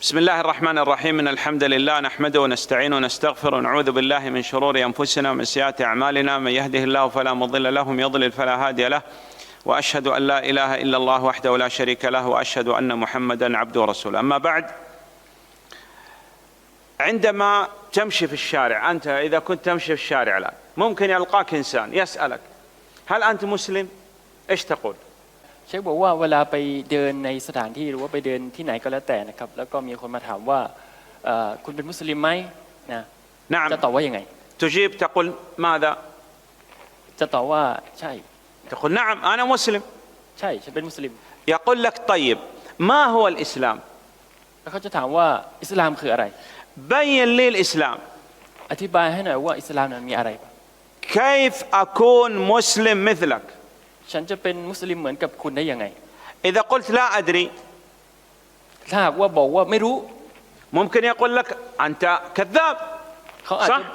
بسم الله الرحمن الرحيم ان الحمد لله نحمده ونستعينه ونستغفره ونعوذ بالله من شرور انفسنا ومن سيئات اعمالنا من يهده الله فلا مضل له ومن يضلل فلا هادي له واشهد ان لا اله الا الله وحده لا شريك له واشهد ان محمدا عبده ورسوله اما بعد عندما تمشي في الشارع أنت إذا كنت تمشي في الشارع الآن ممكن يلقاك إنسان يسألك هل أنت مسلم؟ إيش تقول؟ เชคบอกว่าเวลาไปเดินในสถานที่หรือว่าไปเดินที่ไหนก็แล้วแต่นะครับ แล้วก็มีคนมาถามว่าเอ่อคุณเป็นมุสลิมไหมนะ نعم จะตอบว่ายังไง تجيب تقول ماذا؟ จะตอบว่าใช่ تقول نعم انا مسلم ใช่ฉันเป็นมุสลิม يقول لك طيب ما هو الاسلام؟ แล้วเขาจะถามว่าอิสลามคืออะไร بين لي الاسلام อธิบายให้หน่อยว่าอิสลามนั้นมีอะไรบ้าง كيف اكون مسلم مثلك ฉันจะเป็นมุสลิมเหมือนกับคุณได้ยังไง اذا قلت لا ادري ถ้าหากว่าบอกว่าไม่รู้ ممكن يقول لك انت كذاب เขาอาจ صح จะ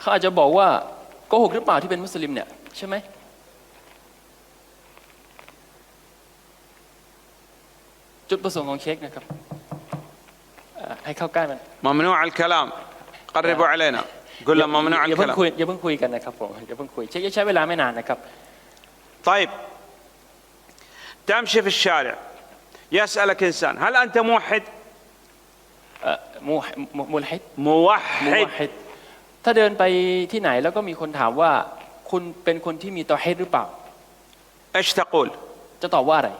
เขาอาจจะบอกว่าโกหกหรือเปล่าที่เป็นมุสลิมเนี่ยใช่ไหมจุดประสงค์ของเช็คนะครับเอ่อให้เข้าใกล้มัน ممنوع الكلام قربوا علينا قل له ممنوع อย่าเพิ่ง الكلام คุยอย่าเพิ่งคุยกันนะครับผมอย่าเพิ่งคุยเช็คจะใช้เวลาไม่นานนะครับ طيب تمشي في الشارع يسالك انسان هل انت موحد เอ่อมูมูมูลฮิดมู موحد วฮิดถ้าเดินไปที่ไหนแล้วก็มีคนถามว่าคุณเป็นคนที่มีตอฮิดหรือเปล่า ايش تقول จะตอบว่าอะไร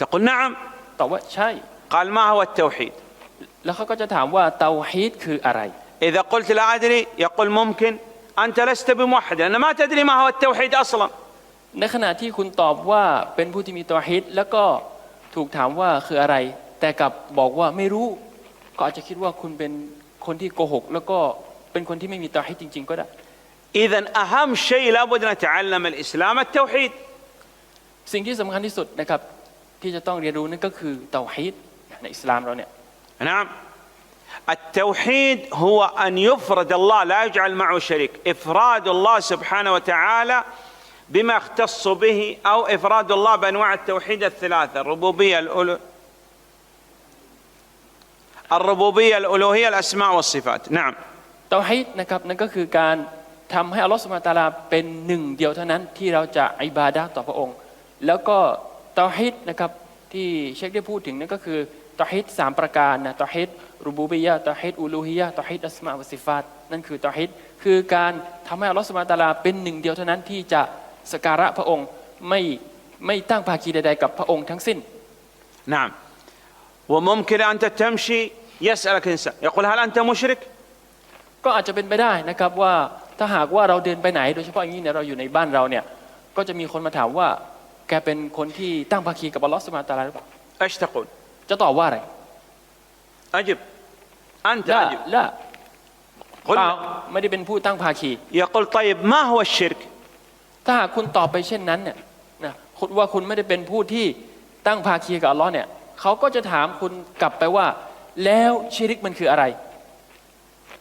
تقول نعم ตอบว่าใช่ قال ما هو التوحيد แล้วเขาก็จะถามว่าเตาฮีดคืออะไร اذا قلت لا ادري يقول ممكن انت لست بموحد لان ما تدري ما هو التوحيد اصلا ในขณะที่คุณตอบว่าเป็นผู้ที่มีตอฮิดแล้วก็ถูกถามว่าคืออะไร แต่กลับบอกว่าไม่รู้ ก็อาจจะคิดว่าคุณเป็นคนที่โกหก แล้วก็เป็นคนที่ไม่มีตอฮิดจริง ๆ ก็ได้ اذا اهم شيء لابد نتعلم الاسلام التوحيد สิ่งที่สำคัญที่สุดนะครับ ที่จะต้องเรียนรู้นั่นก็คือเตาฮีดในอิสลามเราเนี่ย نعم التوحيد هو ان يفرد الله لا يجعل معه شريك افراد الله سبحانه وتعالى بما يختص به او افراد الله بانواع التوحيد الثلاثه الربوبيه الألو... الربوبيه الالوهيه الاسماء والصفات نعم เตาฮีดนะครับนั่นก็คือการทำให้อัลลอฮฺสุบฮานะฮูวะตะอาลาเป็นหนึ่งเดียวเท่านั้นที่เราจะอิบาดะห์ต่อพระองค์ แล้วก็เตาฮีดนะครับที่เชคได้พูดถึงนั่นก็คือเตาฮีดสามประการนะเตาฮีดรูบูบิยะห์เตาฮีดอูลูฮิยะห์เตาฮีดอัสมาอุสิฟาตนั่นคือเตาฮีดคือการทำให้อัลลอฮฺสุบฮานะฮูวะตะอาลาเป็นหนึ่งเดียวเท่านั้นที่จะ สักการะพระองค์ไม่ไม่ตั้งภาคีใดๆกับพระองค์ทั้งสิ้น نعم وممكن انت تمشي يسالك انسان يقول هل انت مشرك ก็อาจจะเป็นไปได้นะครับว่าถ้าหากว่าเราเดินไปไหน โดยเฉพาะอย่างนี้เนี่ยเราอยู่ในบ้านเราเนี่ยก็จะมีคนมาถามว่าแกเป็นคนที่ตั้งภาคีกับอัลลอฮฺสุบฮานะฮูวะตะอาลาหรือเปล่า ايش تقول จะตอบว่าอะไร اجب انت ละ اجب ละ قل เปล่าไม่ได้เป็นผู้ตั้งภาคี يقول طيب ما هو الشرك ถ้าหากคุณตอบไปเช่นนั้นเนี่ยนะคุณว่าคุณไม่ได้เป็นผู้ที่ตั้งภาคีกับอัลลอฮ์เนี่ยเขาก็จะถามคุณกลับไปว่า แล้วชิริกมันคืออะไร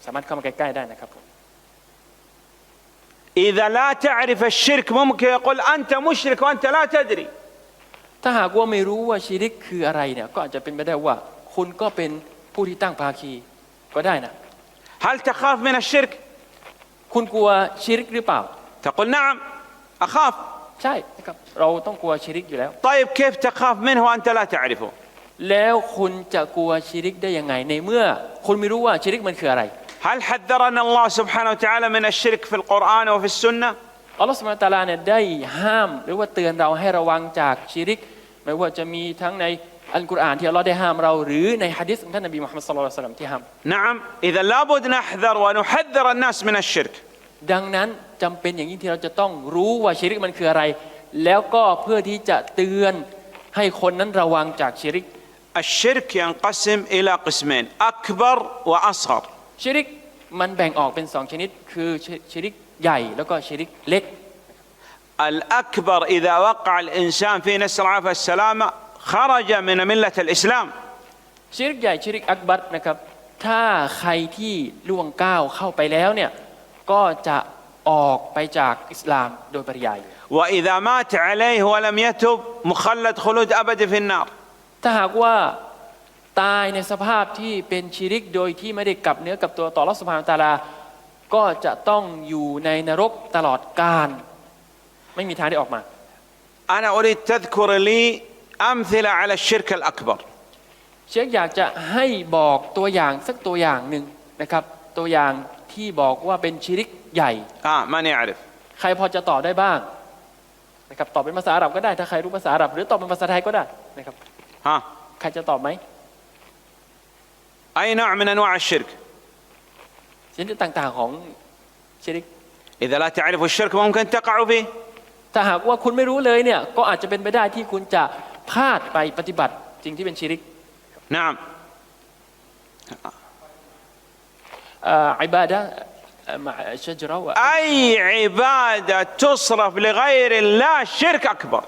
สามารถเข้ามาใกล้ๆได้นะครับผม اذا لا تعرف الشرك ممكن يقول انت مشرك وانت لا تدري ถ้าหากว่าไม่รู้ว่าชิริกคืออะไรเนี่ยก็อาจจะเป็นไปได้ว่า คุณก็เป็นผู้ที่ตั้งภาคีก็ได้นะ هل تخاف من الشرك คุณกลัวชิริกหรือเปล่า تقول نعم اخاف ใช่นะครับเราต้องกลัวชิริกอยู่แล้ว طيب كيف تخاف منه وانت لا تعرفه แล้วคุณจะกลัวชิริกได้ยังไงในเมื่อ คุณไม่รู้ว่าชิริกมันคืออะไร هل حذرنا الله سبحانه وتعالى من الشرك في القران وفي السنه อัลลอฮฺสุบฮานะฮูวะตะอาลาเนี่ยได้ห้าม หรือว่าเตือนเราให้ระวังจากชิริก ไม่ว่าจะมีทั้งในอัลกุรอานที่อัลลอฮ์ได้ห้ามเรา หรือในฮะดิษของท่านนบีมุฮัมมัดศ็อลลัลลอฮุอะลัยฮิวะซัลลัมที่ห้าม نعم اذا لابد نحذر ونحذر الناس من الشرك ดังนั้นจำเป็นอย่างยิ่งที่เราจะต้องรู้ว่าชิริกมันคืออะไร แล้วก็เพื่อที่จะเตือนให้คนนั้นระวังจากชิริก الشرك ينقسم الى قسمين اكبر واصغر ชิริกมันแบ่งออกเป็นสองชนิด คือชิชิริกใหญ่แล้วก็ชิริกเล็ก الاكبر اذا وقع الانسان في نسال الله العافيه والسلامه خرج من مله الاسلام ชิริกใหญ่ชิริกอักบัตนะครับ ถ้าใครที่ล่วงก้าวเข้าไปแล้วเนี่ย ก็จะออกไปจากอิสลามโดยปริยาย واذا مات عليه ولم يتب مخلد خلود ابدي في النار ถ้าหากว่า ตายในสภาพที่เป็นชีริกโดยที่ไม่ได้กลับเนื้อกลับตัวต่อรัสสุภานตาลา ก็จะต้องอยู่ในนรกตลอดกาลไม่มีทางได้ออกมา أنا أريد تذكر لي أمثلة على الشرك الأكبر เชคอยากจะให้บอกตัวอย่างสักตัวอย่างหนึ่งนะครับ ตัวอย่าง ที่บอกว่าเป็นชีริกใหญ่ آه ماني أعرف ใครพอจะตอบได้บ้างนะครับตอบเป็นภาษาอาหรับก็ได้ถ้าใครรู้ภาษาอาหรับ หรือตอบเป็นภาษาไทยก็ได้นะครับ ها ใครจะตอบไหม أي نوع من أنواع الشرك ชนิดต่างๆของชีริก إذا لا تعرف الشرك ممكن تقع فيه ถ้าหากว่าคุณไม่รู้เลยเนี่ยก็อาจจะเป็นไปได้ที่คุณจะพลาดไปปฏิบัติสิ่งที่เป็นชีริก نعم เ อ่ออิบาดะห์เอ่อมะชจเราะห์ أي عبادة تصرف لغير الله شرك أكبر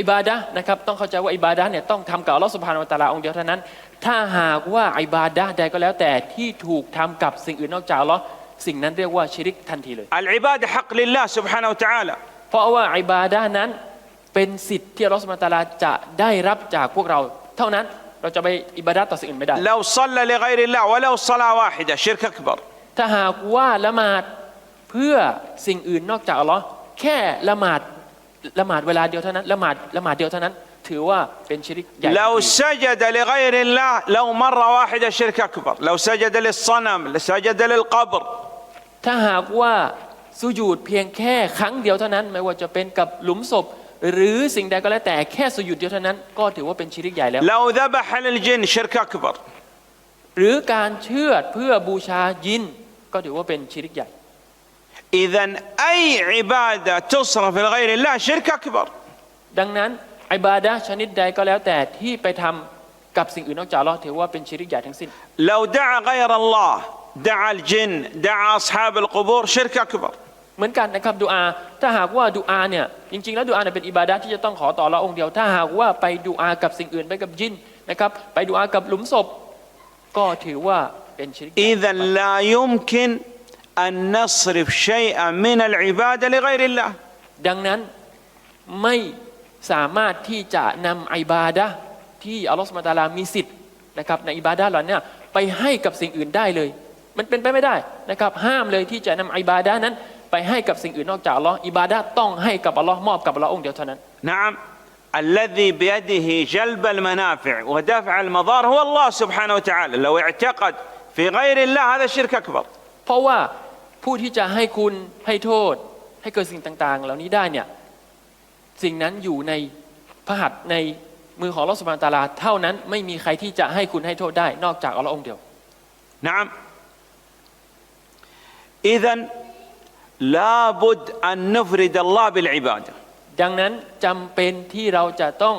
อิบาดะห์นะครับต้องเข้าใจว่าอิบาดะห์เนี่ยต้องทำกับอัลลอฮฺสุบฮานาวะตะอาลาองค์เดียวเท่านั้น ถ้าหากว่าอิบาดะห์ใดก็แล้วแต่ที่ถูกทำกับสิ่งอื่นนอกจากอัลลอฮ์สิ่งนั้นเรียกว่าชิริกทันทีเลย العبادة حق لله سبحانه وتعالى เพราะว่าอิบาดะห์นั้นเป็นสิทธิ์ที่อัลลอฮฺสุบฮานาวะตะอาลาจะได้รับจากพวกเรา เท่านั้น เราจะไปอิบาดะห์ต่อสิ่งอื่นไม่ได้ لو صلى لغير الله ولو صلاة واحدة شرك أكبر ถ้าหากว่าละหมาดเพื่อสิ่งอื่นนอกจากอัลลอฮ์แค่ละหมาดละหมาดเวลาเดียวเท่านั้นละหมาดละหมาดเดียวเท่านั้น ถือว่าเป็นชิริกใหญ่ لو سجد لغير الله لو مرة واحدة شرك أكبر لو سجد للصنم سجد للقبر ถ้าหากว่าสุญูดเพียงแค่ครั้งเดียวเท่านั้น ไม่ว่าจะเป็นกับหลุมศพ หรือสิ่งใดก็แล้วแต่แค่สุญูดเดียวเท่านั้น ก็ถือว่าเป็นชิริกใหญ่แล้ว لو ذبح للجن شرك أكبر หรือการเชื่อดเพื่อบูชายิน ก็ถือว่าเป็นชิริกใหญ่ إذا أي عبادة تصرف لغير الله شرك أكبر ดังนั้นอิบาดะห์ชนิดใดก็แล้วแต่ที่ไปทำกับสิ่งอื่นนอกจากอัลลอฮ์ถือว่าเป็นชิริกใหญ่ทั้งสิ้น لو دعا غير الله دعا الجن دعا أصحاب القبور شرك أكبر เหมือนกันนะครับดูอาถ้าหากว่าดูอาเนี่ยจริง ๆ แล้วดูอาเนี่ยเป็นอิบาดะที่จะต้องขอต่อละองค์เดียว ถ้าหากว่าไปดูอากับสิ่งอื่นไปกับยินนะครับไปดูอากับหลุมศพ ก็ถือว่าเป็นชิริกอิดันลายุมคินอันนัสริฟชัยอมินัลอิบาดะลิกรลละดังนั้นไม่สามารถที่จะนำอิบาดะที่อัลลอฮฺสุบตาลามีสิทธิ์นะครับในอิบาดะเหล่านี้ไปให้กับสิ่งอื่นได้เลย มันเป็นไปไม่ได้นะครับห้ามเลยที่จะนำอิบาดะนั้น ไปให้กับสิ่งอื่นนอกจากอัลลอฮ์อิบาดะห์ต้องให้กับอัลลอฮ์มอบกับอัลลอฮ์องค์เดียวเท่านั้น نعم الذي بيده جلب المنافع ودفع المضار هو الله سبحانه وتعالى لو اعتقد في غير الله هذا شرك أكبر เพราะว่าผู้ที่จะให้คุณให้โทษ ให้เกิดสิ่งต่าง ๆ เหล่านี้ได้เนี่ยสิ่งนั้นอยู่ในพระหัตถ์ในมือของอัลลอฮฺสุบฮานะฮูวะตะอาลาเท่านั้นไม่มีใครที่จะให้คุณให้โทษได้ นอกจากอัลลอฮ์องค์เดียว نعم إذا لابد أن نفرد الله بالعبادة ดังนั้นจำเป็นที่เราจะต้อง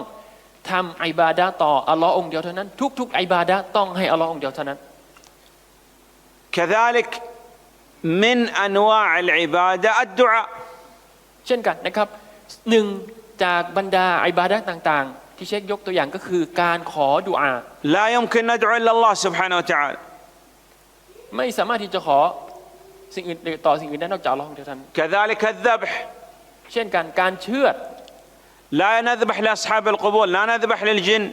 ทำอิบาดะห์ต่ออัลลอฮ์องค์เดียวเท่านั้น ทุกๆอิบาดะห์ต้องให้อัลลอฮ์องค์เดียวเท่านั้น كذلك من أنواع العبادة الدعاء เช่นกันนะครับหนึ่งจากบรรดาอิบาดะห์ต่างๆ ที่เช็คยกตัวอย่างก็คือการขอดุอา لا يمكن ندعو إلا الله سبحانه وتعالى ไม่สามารถที่จะขอ สิ่งอื่นต่อสิ่งอื่นได้นอกจากอัลลอฮ์องค์เดียวเท่านั้น كذلك الذبح เช่นกันการเชือด لا نذبح لأصحاب القبور لا نذبح للجن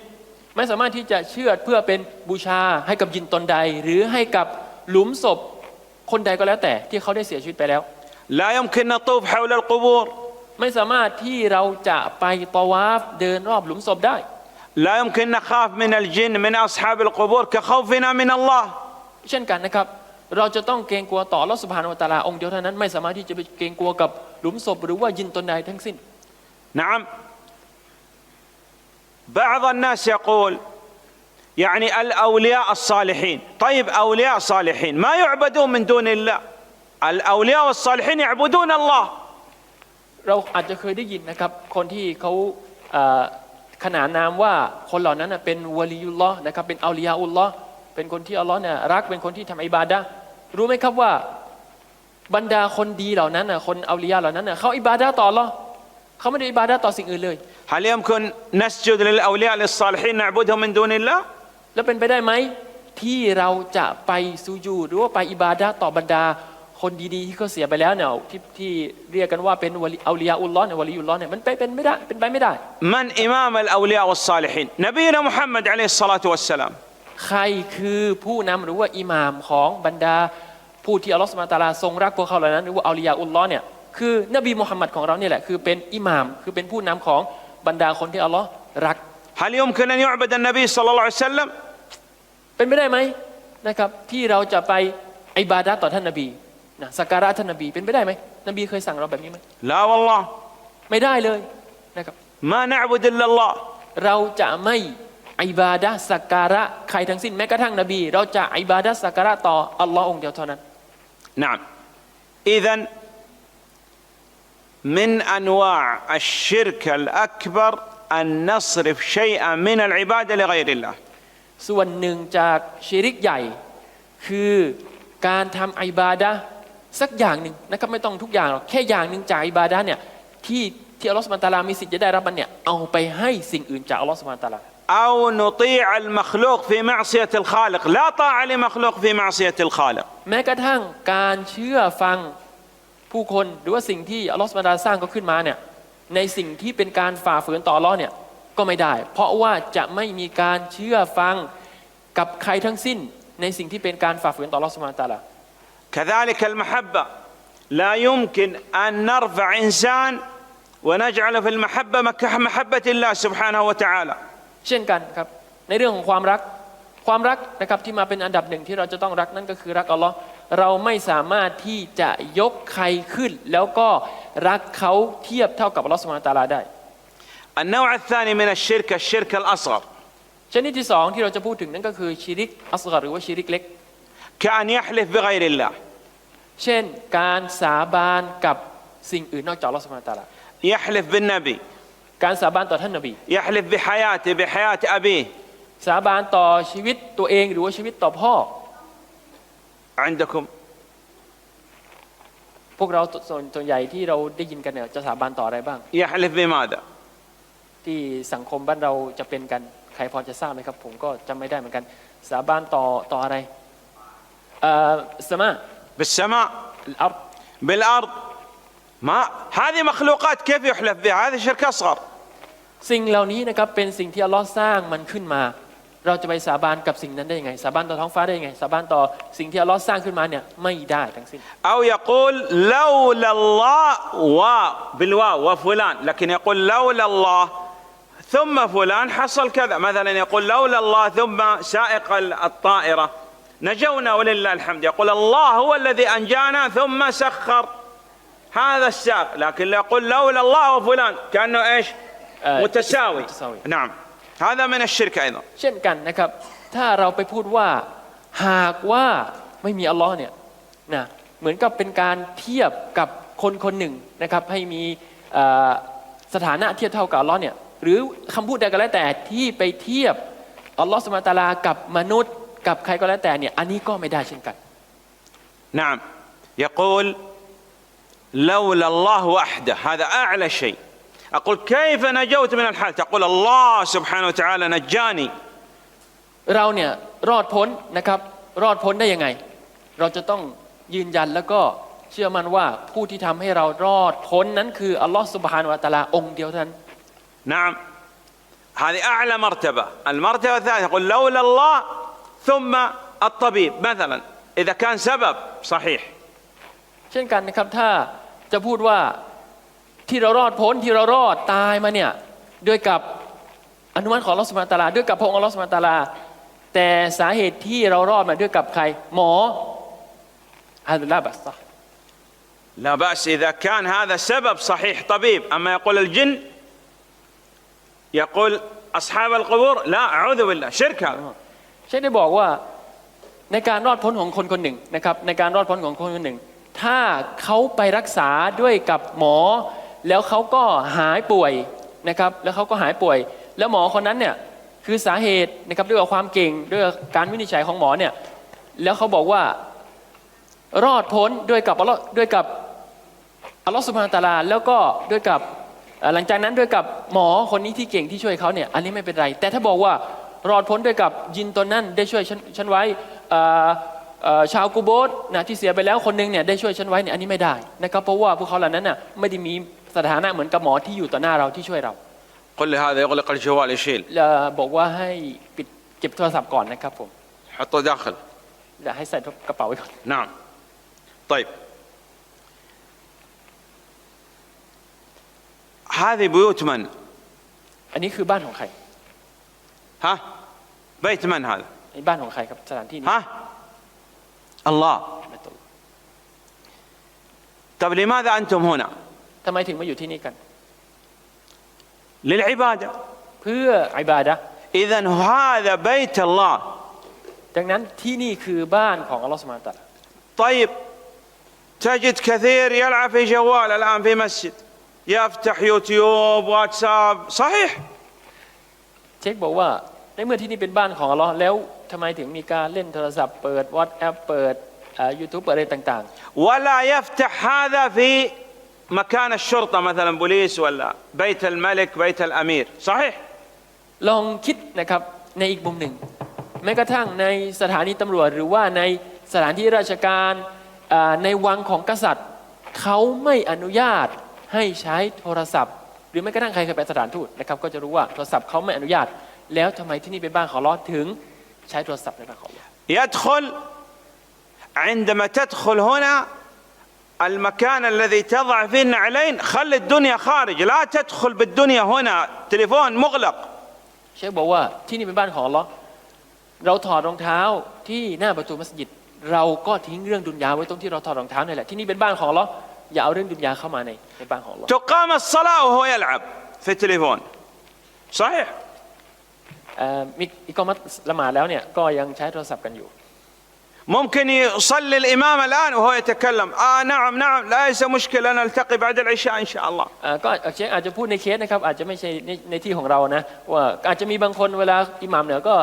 ไม่สามารถที่จะเชือดเพื่อเป็นบูชาให้กับยินตนใด หรือให้กับหลุมศพคนใดก็แล้วแต่ที่เขาได้เสียชีวิตไปแล้ว لا يمكن نطوف حول القبور ไม่สามารถที่เราจะไปตะวาฟเดินรอบหลุมศพได้ لا يمكن نخاف من الجن من أصحاب القبور كخوفنا من الله เช่นกันนะครับ เราจะต้องเกรงกลัวต่อลอสุภานวตาลาองค์เดียวเท่านั้น ไม่สามารถที่จะไปเกรงกลัวกับหลุมศพ หรือว่ายินตนใดทั้งสิ้น نعم بعض الناس يقول يعني الأولياء الصالحين طيب أولياء صالحين ما يعبدون من دون الله الأولياء والصالحين يعبدون الله เราอาจจะเคยได้ยินนะครับ คนที่เขาเอ่อขนานนามว่าคนเหล่านั้นน่ะเป็นวะลียุลลอฮ์นะครับเป็นอัลลียาอุลลอฮ์เป็นคนที่อัลลอฮ์เนี่ยรักเป็นคนที่ทำอิบาดะห์ รู้ไหมครับว่าบรรดาคนดีเหล่านั้นน่ะคนอาลียาเหล่านั้นน่ะเขาอิบาดาต่อหรอเขาไม่ได้อิบาดาต่อสิ่งอื่นเลยฮาเลียมคุณนัสจุดลิลอาลียาลิสซาลฮินนะบุดฮุมินดูนิลละแล้วเป็นไปได้ไหมที่เราจะไปซูยูหรือว่าไปอิบาดาต่อบรรดาคนดีๆที่เขาเสียไปแล้วเนี่ยที่ที่เรียกกันว่าเป็นวลีอาลียาอุลลอฮ์เนี่ยวลีอุลลอฮ์เนี่ยมันไปเป็นไม่ได้เป็นไปไม่ได้มันอิมามอัลอาลียาอัลซาลฮินนบีนะมุฮัมมัดอะลัยฮิสซาลาตุวัสสลาม ใครคือผู้นำหรือว่าอิหม่ามของบรรดาผู้ที่อัลลอฮฺสุบานตาลาทรงรักพวกเขาเหล่านั้น หรือว่าอัลลียาอุลลอฮ์เนี่ยคือนบีมุฮัมมัดของเราเนี่ยแหละคือเป็นอิหม่ามคือเป็นผู้นำของบรรดาคนที่อัลลอฮ์รักฮะลิยุมคือนันยุบดันนบีสัลลัลลอฮุอะลัยฮิสัลลัมเป็นไปได้ไหมนะครับที่เราจะไปอิบาดะต่อท่านนบีนะสักการะท่านนบีเป็นไปได้ไหมนบีเคยสั่งเราแบบนี้ไหมลาวัลลอฮ์ไม่ได้เลยนะครับมานะอับดุลลอฮ์เราจะไม่ อิบาดะห์สักการะใครทั้งสิ้นแม้กระทั่งนบี เราจะอิบาดะห์สักการะต่ออัลลอฮ์องค์เดียวเท่านั้น نعم إذا من أنواع الشرك الأكبر أن نصرف شيئا من العبادة لغير الله ส่วนหนึ่งจากชิริกใหญ่ คือการทำอิบาดะห์สักอย่างหนึ่งนะครับไม่ต้องทุกอย่างหรอกแค่อย่างหนึ่งจากอิบาดะห์เนี่ยที่ที่อัลลอฮฺสุบฮานตะอาลามีสิทธิ์จะได้รับมันเนี่ยเอาไปให้สิ่งอื่นจากอัลลอฮฺสุบฮานตะอาลา أو نطيع المخلوق في معصية الخالق لا طاعة لمخلوق في معصية الخالق แม้กระทั่งการเชื่อฟังผู้คนหรือว่าสิ่งที่อัลลอฮฺสุบฮานตะอาลาสร้างก็ขึ้นมาเนี่ยในสิ่งที่เป็นการฝ่าฝืนต่ออัลลอฮ์เนี่ยก็ไม่ได้ เพราะว่าจะไม่มีการเชื่อฟังกับใครทั้งสิ้น ในสิ่งที่เป็นการฝ่าฝืนต่ออัลลอฮฺสุบฮานตะอาลา كذلك المحبة لا يمكن أن نرفع إنسان ونجعله في المحبة كمحبة الله سبحانه وتعالى เช่นกันครับในเรื่องของความรักความรักนะครับที่มาเป็นอันดับหนึ่งที่เราจะต้องรักนั่นก็คือรักอัลลอฮ์เราไม่สามารถที่จะยกใครขึ้น แล้วก็รักเขาเทียบเท่ากับอัลลอฮ์สุบฮานตะอาลาได้ النوع الثاني من الشرك الشرك الأصغر ชนิดที่สองที่เราจะพูดถึงนั่นก็คือชิริกอัสกอรหรือว่าชิริกเล็ก كأن يحلف بغير الله เช่นการสาบานกับสิ่งอื่นนอกจากอัลลอฮ์สุบฮานตะอาลา يحلف بالنبي การสาบานต่อท่านนบี يحلف بحياته بحياة أبيه สาบานต่อชีวิตตัวเองหรือว่าชีวิตต่อพ่อ عندكم พวกเราส่วนส่วนใหญ่ที่เราได้ยินกันเนี่ยจะสาบานต่ออะไรบ้าง يحلف بماذا ที่สังคมบ้านเราจะเป็นกันใครพอจะทราบไหมครับ ผมก็จำไม่ได้เหมือนกัน สาบานต่อต่ออะไรเอ่อสมา بالسماء อัล بالأرض ما هذه مخلوقات كيف يحلف بها هذا شرك أصغر สิ่งเหล่านี้นะครับเป็นสิ่งที่อัลลอฮ์สร้างมันขึ้นมา เราจะไปสาบานกับสิ่งนั้นได้ยังไง สาบานต่อท้องฟ้าได้ยังไง สาบานต่อสิ่งที่อัลลอฮ์สร้างขึ้นมาเนี่ยไม่ได้ทั้งสิ้น أو يقول لولا الله و بالواو وفلان لكن يقول لولا الله ثم فلان حصل كذا مثلا يقول لولا الله ثم سائق الطائرة نجونا ولله الحمد يقول الله هو الذي أنجانا ثم سخر هذا الساق لكن يقول لولا الله وفلان كأنه إيش آه، متساوي متساوي. نعم هذا من الشرك أيضا เช่นกันนะครับ ถ้าเราไปพูดว่าหากว่าไม่มีอัลลอฮ์เนี่ยนะเหมือนกับเป็นการเทียบกับคนคนหนึ่งนะครับให้มีเอ่อสถานะเทียบเท่ากับอัลลอฮ์เนี่ยหรือคำพูดใดก็แล้วแต่ที่ไปเทียบอัลลอฮ์สุบฮานะฮูวะตะอาลากับมนุษย์ กับใครก็แล้วแต่เนี่ยอันนี้ก็ไม่ได้เช่นกัน نعم يقول لولا الله وحده هذا أعلى شيء أقول كيف نجوت من الحال تقول الله سبحانه وتعالى نجاني เราเนี่ยรอดพ้นนะครับรอดพ้นได้ยังไง เราจะต้องยืนยันแล้วก็เชื่อมั่นว่าผู้ที่ทำให้เรารอดพ้นนั้นคืออัลลอฮ์สุบฮานาวะตะอาลาองค์เดียวเท่านั้น نعم هذه أعلى مرتبة المرتبة الثانية يقول لولا الله ثم الطبيب مثلا إذا كان سبب صحيح เช่นกันนะครับถ้าจะพูดว่า ที่เรารอดพ้นที่เรารอดตายมาเนี่ยด้วยกับอนุมัติของอัลลอฮ์สุบฮานาวะตะอาลาด้วยกับพระองค์อัลลอฮ์สุบฮานาวะตะอาลา แต่สาเหตุที่เรารอดมาด้วยกับใคร หมอฮะดุลลาบัสซะ لا بأس إذا كان هذا سبب صحيح طبيب أما يقول الجن يقول أصحاب القبور لا أعوذ بالله شرك هذا เช่นได้บอกว่าในการรอดพ้นของคนคนหนึ่งนะครับในการรอดพ้นของคนคนหนึ่ง ถ้าเขาไปรักษาด้วยกับหมอ แล้วเขาก็หายป่วยนะครับแล้วเขาก็หายป่วย แล้วหมอคนนั้นเนี่ยคือสาเหตุนะครับด้วยความเก่งด้วยการวินิจฉัยของหมอเนี่ยแล้วเขาบอกว่ารอดพ้นด้วยกับอัลลอฮ์ด้วยกับอัลลอฮ์สุบฮานตะอาลาแล้วก็ด้วยกับหลังจากนั้นด้วยกับหมอคนนี้ที่เก่งที่ช่วยเขาเนี่ยอันนี้ไม่เป็นไร แต่ถ้าบอกว่ารอดพ้นด้วยกับยินตนนั้นได้ช่วยฉันฉันไว้ชาวกูโบสนะที่เสียไปแล้วคนหนึงเนี่ยได้ช่วยฉันไว้เนี่ยอันนี้ไม่ได้นะครับเพราะว่าพวกเขาเหล่านั้นน่ะไม่ได้มี สถานะเหมือนกับหมอที่อยู่ต่อหน้าเราที่ช่วยเรา قل لي هذا يغلق الجوال يشيل เอ่อบอกว่าให้ปิด เก็บโทรศัพท์ก่อนนะครับผม حطه داخل เดี๋ยวให้ใส่กระเป๋าไว้ก่อน نعم طيب هذه بيوت من อันนี้คือบ้านของใคร ها بيت من هذا อันนี้บ้านของใครครับสถานที่นี้ ها الله ไม่ตรง طيب لماذا أنتم هنا ทำไมถึงมาอยู่ที่นี่กัน للعبادة เพื่ออิบาดะห์ إذا هذا بيت الله ดังนั้นที่นี่คือบ้านของอัลลอฮฺสุบฮานะฮูวะตะอาลา طيب تجد كثير يلعب في جوال الآن في مسجد يفتح يوتيوب واتساب صحيح เช็คบอกว่าในเมื่อที่นี่เป็นบ้านของอัลลอฮ์แล้วทำไมถึงมีการเล่นโทรศัพท์เปิดวอทแอปเปิดยูทูบเปิดอะไรต่าง ولا يفتح هذا في مكان الشرطة مثلا بوليس ولا بيت الملك بيت الأمير صحيح ๆ ลองคิดนะครับในอีกมุมหนึ่ง แม้กระทั่งในสถานีตำรวจ หรือว่าในสถานที่ราชการอ่าในวังของกษัตริย์ เขาไม่อนุญาตให้ใช้โทรศัพท์ หรือแม้กระทั่งใครเคยไปสถานทูตนะครับก็จะรู้ว่าโทรศัพท์เขาไม่อนุญาต แล้วทำไมที่นี่เป็นบ้านของอัลลอฮ์ถึงใช้โทรศัพท์ในบ้านของอัลลอฮ์ يدخل عندما تدخل هنا المكان الذي تضع فيه النعلين خلي الدنيا خارج لا تدخل بالدنيا هنا تليفون مغلق เชคบอกว่าที่นี่เป็นบ้านของอัลลอฮ์เราถอดรองเท้าที่หน้าประตูมัสยิด เราก็ทิ้งเรื่องดุนยาไว้ตรงที่เราถอดรองเท้านี่แหละที่นี่เป็นบ้านของอัลลอฮ์อย่าเอาเรื่องดุนยาเข้ามาในในบ้านของอัลลอฮ์ تقام الصلاة وهو يلعب في التليفون صحيح เอ่อมีอิกอมัตละหมาดแล้วเนี่ยก็ยังใช้โทรศัพท์กันอยู่ ممكن يصلي الإمام الآن وهو يتكلم آه نعم نعم ليس مشكلة نلتقي بعد العشاء إن شاء الله เอ่อก็เชคอาจจะพูดในเคสนะครับอาจจะไม่ใช่ในในที่ของเรานะว่าอาจจะมีบางคนเวลาอิหมัมเนี่ยก็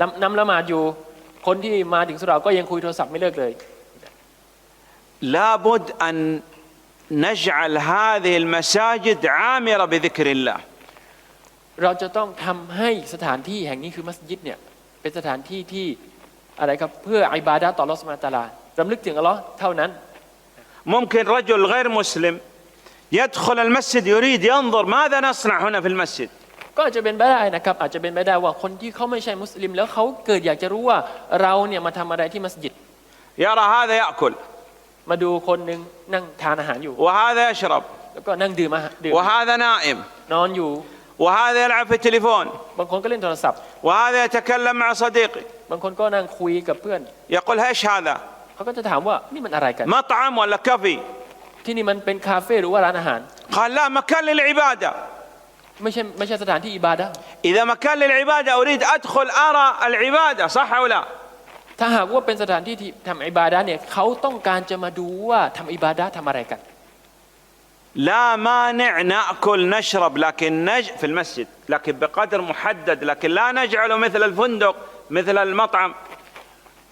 นำนำละหมาดอยู่ คนที่มาถึงสุเราก็ยังคุยโทรศัพท์ไม่เลิกเลย لابد أن نجعل هذه المساجد عامرة بذكر الله เราจะต้องทำให้สถานที่แห่งนี้คือมัสยิดเนี่ยเป็นสถานที่ที่ อะไรครับเพื่ออิบาดะห์ต่ออัลลอฮฺสุบฮานะฮูวะตะอาลารำลึกถึงอัลลอฮ์เท่านั้น ممكن رجل غير مسلم يدخل المسجد يريد ينظر ماذا نصنع هنا في المسجد ก็อาจจะเป็นไปได้นะครับอาจจะเป็นไปได้ว่าคนที่เขาไม่ใช่มุสลิม แล้วเขาเกิดอยากจะรู้ว่าเราเนี่ยมาทำอะไรที่มัสยิด يرى هذا يأكل มาดูคนหนึ่งนั่งทานอาหารอยู่ وهذا يشرب แล้วก็นั่งดื่มอาหารดื่ม وهذا نائم นอนอยู่ وهذا يلعب في التليفون บางคนก็เล่นโทรศัพท์ وهذا يتكلم مع صديقي บางคนก็นั่งคุยกับเพื่อน يقول ايش هذا เขาก็จะถามว่านี่มันอะไรกัน مطعم ولا كافي ที่นี่มันเป็นคาเฟ่หรือว่าร้านอาหาร قال لا مكان للعبادة ไม่ใช่ไม่ใช่สถานที่อิบาดะห์ إذا مكان للعبادة أريد أدخل أرى العبادة صح أو لا ถ้าหากว่าเป็นสถานที่ที่ทำอิบาดะห์เนี่ยเขาต้องการจะมาดูว่าทำอิบาดะห์ทำอะไรกัน لا مانع نأكل نشرب لكن نج في المسجد لكن بقدر محدد لكن لا نجعله مثل الفندق مثل المطعم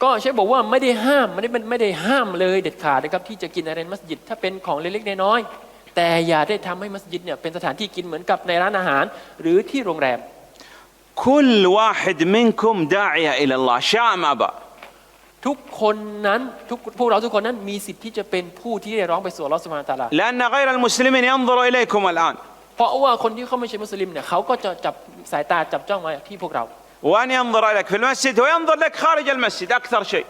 ก็เชฟบอกว่าไม่ได้ห้ามไม่ได้ไม่ได้ห้ามเลยเด็ดขาดนะครับที่จะกินอะไรในมัสยิด ถ้าเป็นของเล็กๆน้อยๆแต่อย่าได้ทำให้มัสยิดเนี่ยเป็นสถานที่กินเหมือนกับในร้านอาหาร หรือที่โรงแรม كل واحد منكم داعية إلى الله شاء ما أبى ทุกคนนั้นทุกพวกเราทุกคนนั้นมีสิทธิ์ที่จะเป็นผู้ที่ได้ร้องไปสู่อัลลอฮฺสุบฮานะฮูวะตะอาลา لأن غير المسلمين ينظروا إليكم الآن เพราะว่าคนที่เขาไม่ใช่มุสลิมเนี่ยเขาก็จะจับสายตาจับจ้องมาที่พวกเรา وأن ينظر إليك في المسجد وينظر لك خارج المسجد أكثر شيء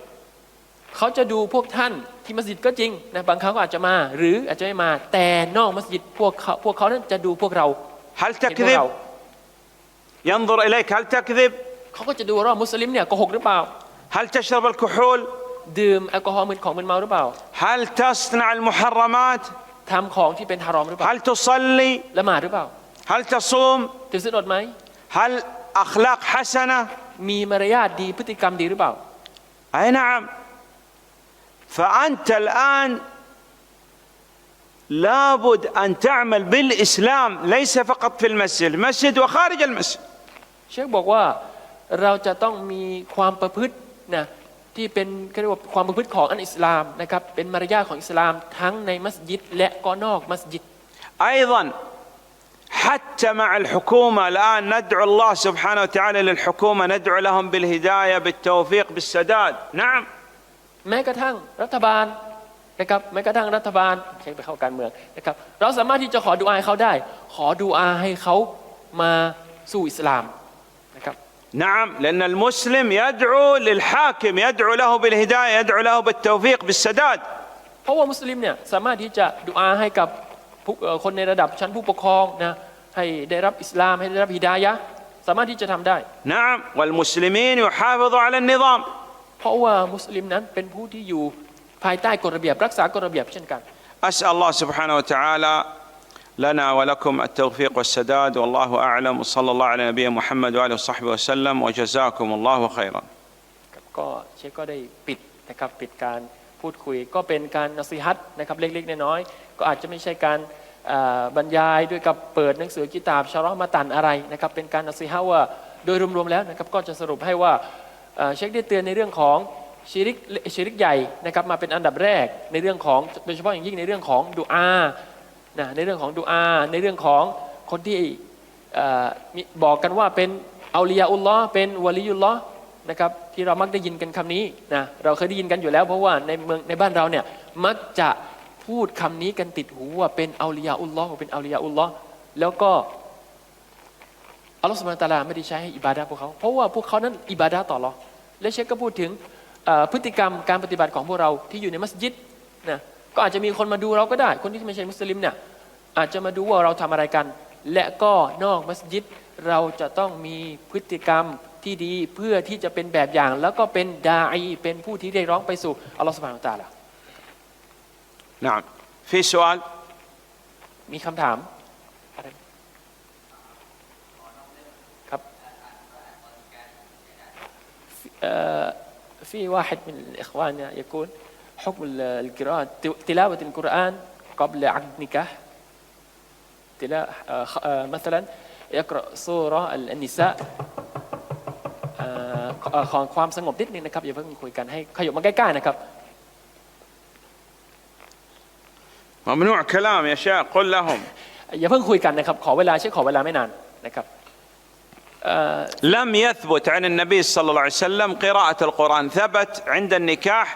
เขาจะดูพวกท่านที่มัสยิดก็จริงนะบางครั้งก็อาจจะมา หรืออาจจะไม่มาแต่นอกมัสยิดพวกเขาพวกเขานั้นจะดูพวกเรา هل เห็นพวกเรา تكذب ينظر إليك هل تكذب เขาก็จะดูว่ามุสลิมเนี่ยโกหกหรือเปล่า هل تشرب الكحول ดื่มแอลกอฮอล์มึนของมึนเมาหรือเปล่า هل تصنع المحرمات ทำของที่เป็นฮารอมหรือเปล่า هل تصلي ละหมาดหรือเปล่า هل تصوم ถือศีลอดไหม هل أخلاق حسنة มีมารยาทดีพฤติกรรมดีหรือเปล่า أي نعم فأنت الآن لابد أن تعمل بالإسلام ليس فقط في المسجد المسجد وخارج المسجد เชคบอกว่าเราจะต้องมีความประพฤติ นะที่เป็นเขาเรียกว่าความประพฤติของอันอิสลามนะครับเป็นมารยาทของอิสลามทั้งในมัสยิด และก็นอกมัสยิด أيضا حتى مع الحكومة الآن ندعو الله سبحانه وتعالى للحكومة ندعو لهم بالهداية بالتوفيق بالسداد نعم แม้กระทั่งรัฐบาลนะครับแม้กระทั่งรัฐบาลใช้ไปเข้าการเมืองนะครับเราสามารถที่จะขอดูอาให้เขาได้ ขอดูอาให้เขามาสู่อิสลามนะครับ نعم لأن المسلم يدعو للحاكم يدعو له بالهداية يدعو له بالتوفيق بالسداد เพราะว่ามุสลิมเนี่ยสามารถที่จะดุอาให้กับผู้เอ่อคนในระดับชั้นผู้ปกครองนะให้ได้รับอิสลามให้ได้รับฮิดายะห์สามารถที่จะทำได้ نعم والمسلمين يحافظوا على النظام เพราะว่ามุสลิมนั้นเป็นผู้ที่อยู่ภายใต้กฎระเบียบรักษากฎระเบียบเช่นกัน أسأل الله سبحانه وتعالى لنا ولكم التوفيق والسداد والله أعلم وصلى الله على نبينا محمد وآله وصحبه وسلم وجزاكم الله خيرا ก็เชคก็ได้ปิดนะครับปิดการพูดคุย ก็เป็นการนสีฮัตนะครับเล็กๆน้อยๆก็อาจจะไม่ใช่การอ่าบรรยายด้วยกับเปิดหนังสือกิตาบชาร์มาตันอะไรนะครับเป็นการนสีฮัตว่าโดยรวมๆแล้วนะครับก็จะสรุปให้ว่าอ่าเชคได้เตือนในเรื่องของชิริกชิริกใหญ่นะครับมาเป็นอันดับแรกในเรื่องของโดยเฉพาะอย่างยิ่งในเรื่องของดูอา นะในเรื่องของดูอา ในเรื่องของคนที่บอกกันว่าเป็นอัลียาอุลลอฮ์เป็นวะลียุลลอฮ์นะครับที่เรามักได้ยินกันคำนี้นะเราเคยได้ยินกันอยู่แล้ว เพราะว่าในเมืองในบ้านเราเนี่ยมักจะพูดคำนี้กันติดหูว่าเป็นอัลียาอุลลอฮ์เป็นอัลียาอุลลอฮ์แล้วก็อัลลอฮฺสุบานตะอาลาไม่ได้ใช้ให้อิบาดะห์พวกเขา เพราะว่าพวกเขานั้นอิบาดะห์ต่ออัลลอและเชคก็พูดถึงพฤติกรรมการปฏิบัติของพวกเราที่อยู่ในมัสยิดนะ ก็อาจจะมีคนมาดูเราก็ได้ คนที่ไม่ใช่มุสลิมเนี่ยอาจจะมาดูว่าเราทำอะไรกัน และก็นอกมัสยิดเราจะต้องมีพฤติกรรมที่ดีเพื่อที่จะเป็นแบบอย่าง แล้วก็เป็นดาอีเป็นผู้ที่เรียกร้องไปสู่อัลลอฮฺสุบฮานะฮูวะตะอาลา نعم في سؤال มีคำถามอะไรครับเอ่อ في واحد من الإخوان يقول حكم ال- القراءة تلاوة القرآن قبل عقد نكاح تلا آه، خ- آه، مثلا يقرأ سورة النساء เอ่อขอเอ่อขอความสงบนิดนึงนะครับอย่าเพิ่งคุยกันให้ขยับมาใกล้ๆนะครับ ممنوع كلام يا شيخ قل لهم อย่าเพิ่งคุยกันนะครับขอเวลาใช้ขอเวลาไม่นานนะครับเอ่อ لم يثبت عن النبي صلى الله عليه وسلم قراءة القرآن ثبت عند النكاح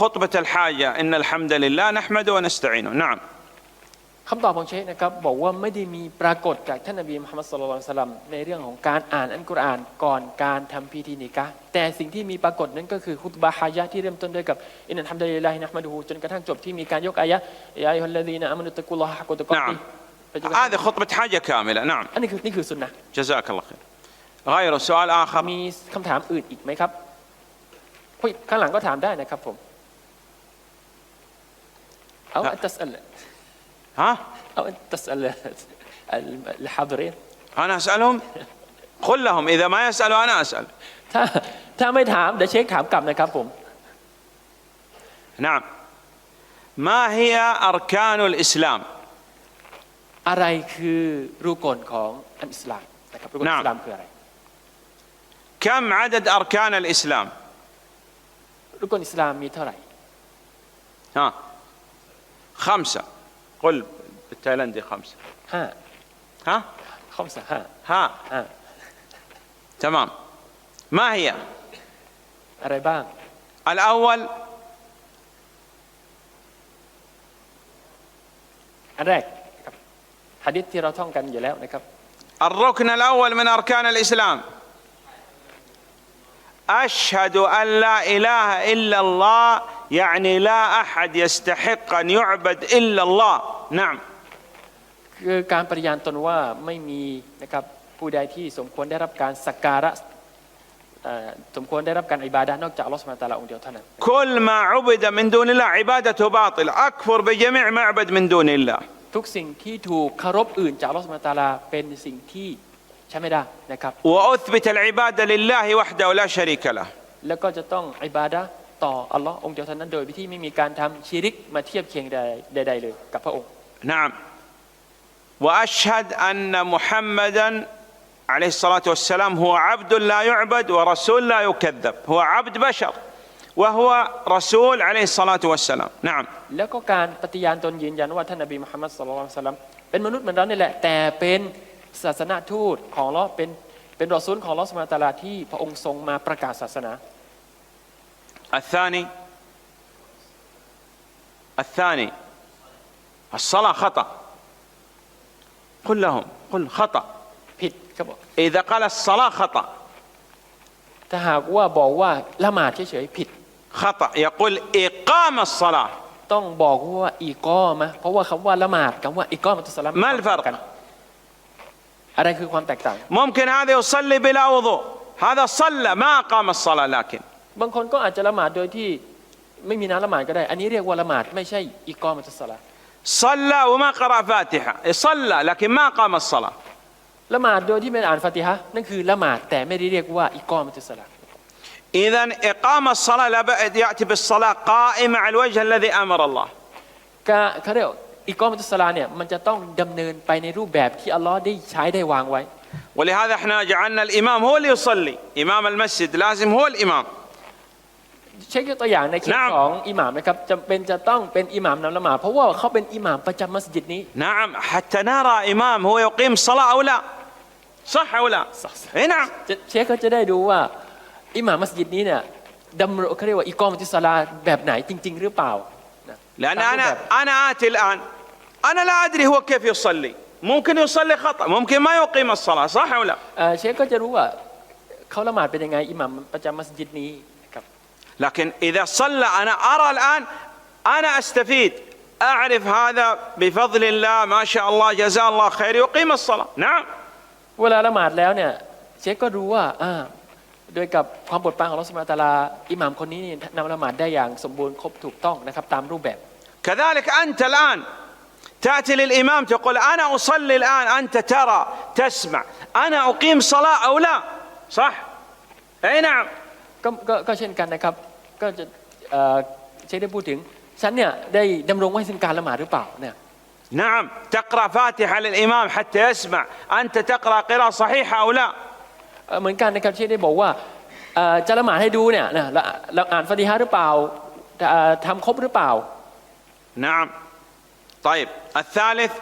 خطبة الحاجة إن الحمد لله نحمده ونستعينه نعم คำตอบของเชคนะครับบอกว่าไม่ได้มีปรากฏจากท่านนบีมุฮัมมัดสุลลัลสลัมในเรื่องของการอ่านอัลกุรอานก่อนการทำพิธีนิกะห์แต่สิ่งที่มีปรากฏนั้นก็คือคุตบะฮายะห์ที่เริ่มต้นด้วยกับอินนัลฮัมดุลิลลาฮินะห์มะดูฮูจนกระทั่งจบที่มีการยกอายะห์ยาอัยยุฮัลลซีนะอามานุตตะกุลลอฮะฮะกุตะกอติ نعم ไปจนกระทั่ง هذه خطبة حاجة كاملة نعم อันนี้คือนี่คือสุนนะห์ جزاك الله خير غير سؤال آخر มีคำถามอื่นอีกไหมครับเฮ้ยข้างหลังก็ถามได้นะครับผม เอาอันตัสอัล ها او انت تسال الحاضرين أنا أسألهم قل لهم إذا ما يسألوا أنا أسأل ถ้าถ้าไม่ถามเดี๋ยวเช็คถามกลับนะครับผม نعم ما هي أركان الإسلام อะไรคือรูกลของอันอิสลามนะครับรูกลอิสลามคืออะไร كم عدد أركان الإسلام รูกลอิสลามมีเท่าไหร่ ها خمسة. قل بالتايلندي خمسة. ها. ها؟ خمسة ها. ها, ها. تمام. ما هي؟ ربان الأول؟ الركن الأول من أركان الإسلام. أشهد أن لا إله إلا الله يعني لا أحد يستحق أن يعبد إلا الله نعم คือการปฏิญาณตนว่าไม่มีนะครับผู้ใดที่สมควรได้รับการสักการะเอ่อสมควรได้รับการอิบาดะห์นอกจากอัลลอฮฺสุบฮานะฮูวะตะอาลาองค์เดียวเท่านั้น كل ما عبد من دون الله عبادته باطلة أكفر بجميع ما عبد من دون الله ทุกสิ่งที่ถูกเคารพอื่นจากอัลลอฮฺสุบฮานะฮูวะตะอาลาเป็นสิ่งที่ ใช้ไม่ได้นะครับ وأثبت العبادة لله وحده لا شريك له แล้วก็จะต้องอิบาดะห์ต่ออัลลอฮ์องค์เดียวเท่านั้นโดยที่ไม่มีการทำชิริกมาเทียบเคียงใดใดๆเลยกับพระองค์ نعم واشهد ان محمدا عليه الصلاه والسلام هو عبد لا يعبد ورسول لا يكذب هو عبد بشر وهو رسول عليه الصلاه والسلام نعم แล้วก็การปฏิญาณตนยืนยันว่าท่านนบีมุฮัมมัดสุลลัลลอฮุอะลัยฮิวะสัลลัมเป็นมนุษย์เหมือนเรานี่แหละ แต่เป็น ศาสนาทูตของอัลลอฮ์เป็นเป็นรอซูลของอัลลอฮ์สุบฮานะฮูวะตะอาลาที่พระองค์ทรงมาประกาศศาสนา الثاني الثاني الصلاه خطا قل لهم قل خطا ผิดครับบอก اذا قال الصلاه خطا ถ้าหากว่าบอกว่าละหมาดเฉยๆผิด خطأ يقول إقام الصلاة ต้องบอกว่าอีกอมะเพราะว่าคำว่าละหมาดกับว่าอีกอมัตุสลาม ما الفرق กัน อะไรคือความแตกต่าง ممكن هذا يصلي بلا وضوء هذا صلى ما أقام الصلاة لكن บางคนก็อาจจะละหมาดโดยที่ไม่มีน้ำละหมาดก็ได้ อันนี้เรียกว่าละหมาดไม่ใช่อีกอมัตุสลาม صلى وما قرأ فاتحة صلى لكن ما أقام الصلاة ละหมาดโดยที่ไม่อ่านฟาติฮะห์นั่นคือละหมาดแต่ไม่ได้เรียกว่าอีกอมัตุสลาม إذا إقام الصلاة لابد يأتي بالصلاة قائمة على الوجه الذي أمر الله ก็เขาเรียกว่า อีกอมัตุสลามเนี่ยมันจะต้องดำเนินไปในรูปแบบที่อัลลอฮ์ได้ใช้ได้วางไว้ ولهذا احنا جعلنا الإمام هو اللي يصلي إمام المسجد لازم هو الإمام เช็คยกตัวอย่างในเคส نعم ของอิหม่ามนะครับจำเป็นจะต้องเป็นอิหม่ามนำละหมาดเพราะว่าเขาเป็นอิหม่ามประจำมัสยิดนี้ نعم حتى نرى إمام هو يقيم الصلاة أو لا صح أو لا صح. إي نعم จะเชคเขาจะได้ดูว่าอิหม่ามมัสยิดนี้เนี่ยดำรงเขาเรียกว่าอีกอมัตุสลาแบบไหนจริง ๆ หรือเปล่านะ لأن ตามรูป أنا แบบ أنا آتي الآن أنا لا أدري هو كيف يصلي ممكن يصلي خطأ ممكن ما يقيم الصلاة صح أو لا เอ่อเชคก็จะรู้ว่าเขาละหมาดเป็นยังไงอิหม่ามประจำมัสยิดนี้นะครับ لكن إذا صلى أنا أرى الآن أنا أستفيد أعرف هذا بفضل الله ما شاء الله جزاه الله خير يقيم الصلاة نعم เวลาละหมาดแล้วเนี่ยเชคก็รู้ว่าอ่าโดยกับความโปรดปรานของอัลลอฮฺสุบฮานะฮูวะตะอาลาอิหม่ามคนนี้นี่นำละหมาดได้อย่างสมบูรณ์ครบถูกต้องนะครับตามรูปแบบ كذلك أنت الآن تأتي للإمام تقول أنا أصلي الآن أنت ترى تسمع أنا أقيم صلاة أو لا صح أي نعم ก็ก็ก็เช่นกันนะครับ ก็จะเอ่อเชคได้พูดถึง ฉันเนี่ยได้ดำรงไว้ซึ่งการละหมาดหรือเปล่าเนี่ย نعم تقرأ فاتحة للإمام حتى يسمع أنت تقرأ قراءة صحيحة أو لا เอ่อเหมือนกันนะครับเชคได้บอกว่าเอ่อจะละหมาดให้ดูเนี่ยนะเราเราอ่านฟาติฮะห์หรือเปล่าเอ่อทำครบหรือเปล่า نعم طيب الثالث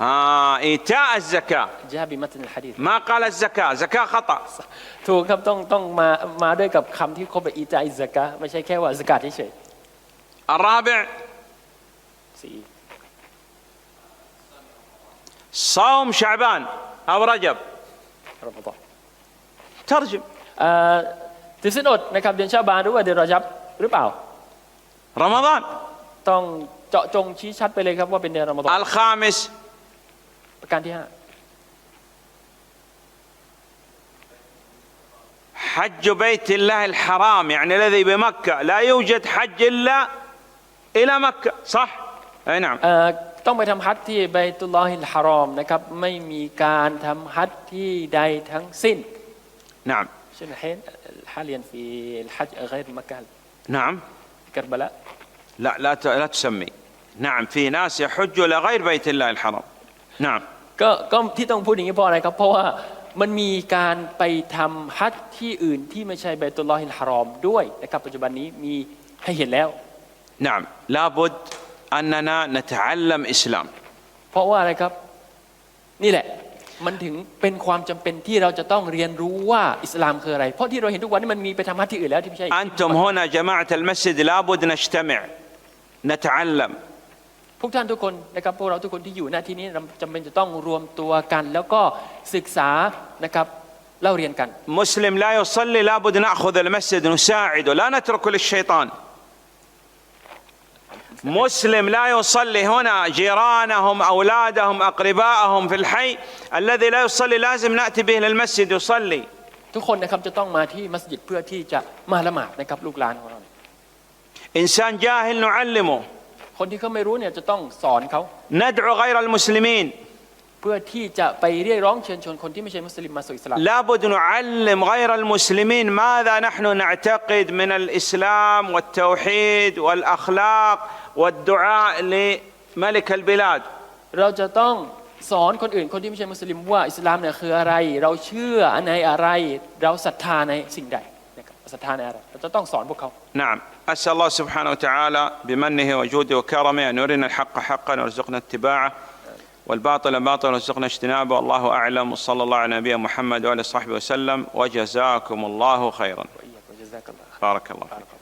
آه إيتاء الزكاة จาบิมัตนฮะดีษ ما قال الزكاة زكاة خطأ ถูกครับต้องต้องมามาด้วยกับคำที่ครบแบบอีจาอิซะกะห์ไม่ใช่แค่ว่าสกาดเฉย الرابع ๆสี่ صوم شعبان أو رجب รอมฎอน ترجم เอ่อถือสินอดนะครับเดือนชาบานหรือว่าเดือนรอจับหรือเปล่า رمضان ต้องเจาะจงชี้ชัดไปเลยครับว่าเป็นเดือนรอมฎอน الخامس ประการที่ห้า حج بيت الله الحرام يعني الذي بمكة لا يوجد حج إلا إلى مكة صح أي نعم เอ่อต้องไปทำฮัจญ์ที่บัยตุลลอฮิลฮารอมนะครับไม่มีการทำฮัจญ์ที่ใดทั้งสิ้น نعم เช่นเห็น حاليا في الحج غير مكة نعم كربلاء لا لا ت- لا تسمي نعم في ناس يحجوا إلى غير بيت الله الحرام نعم ก็ก็ที่ต้องพูดอย่างนี้เพราะอะไรครับ เพราะว่ามันมีการไปทำฮัจญ์ที่อื่นที่ไม่ใช่บัยตุลลอฮิลฮารอมด้วยนะครับปัจจุบันนี้มีให้เห็นแล้ว نعم لابد أننا نتعلم إسلام เพราะว่าอะไรครับ นี่แหละ มันถึงเป็นความจำเป็นที่เราจะต้องเรียนรู้ว่าอิสลามคืออะไร เพราะที่เราเห็นทุกวันนี้มันมีไปทำฮัจญ์ที่อื่นแล้วที่ไม่ใช่ أنتم هنا جماعة المسجد لابد نجتمع نتعلم พวกท่านทุกคนนะครับพวกเราทุกคนที่อยู่หน้าที่นี้เราจำเป็นจะต้องรวมตัวกัน แล้วก็ศึกษานะครับเล่าเรียนกัน مسلم لا يصلي لابد نأخذ المسجد نساعده لا نتركه للشيطان مسلم لا يصلي هنا جيرانهم أولادهم أقربائهم في الحي الذي لا يصلي لازم نأتي به للمسجد يصلي ทุกคนนะครับจะต้องมาที่มัสยิดเพื่อที่จะมาละหมาดนะครับลูกหลานของเรา إنسان جاهل نعلمه คนที่เขาไม่รู้เนี่ยจะต้องสอนเขา ندعو غير المسلمين เพื่อที่จะไปเรียกร้องเชิญชวนคนที่ไม่ใช่มุสลิมมาสู่อิสลาม لابد نعلم غير المسلمين ماذا نحن نعتقد من الإسلام والتوحيد والأخلاق والدعاء لملك البلاد เราจะต้องสอนคนอื่นคนที่ไม่ใช่มุสลิมว่าอิสลามเนี่ยคืออะไร เราเชื่อในอะไร เราศรัทธาในสิ่งใดนะครับศรัทธาในอะไรเราจะต้องสอนพวกเขา نعم أسأل الله سبحانه وتعالى بمنه وجوده وكرمه أن يرنا الحق حقا ويرزقنا اتباعه والباطل باطلا وارزقنا اجتنابه. والله أعلم. وصلى الله على نبينا محمد وآله وصحبه وسلم. وجزاكم الله خيرا. بارك الله الله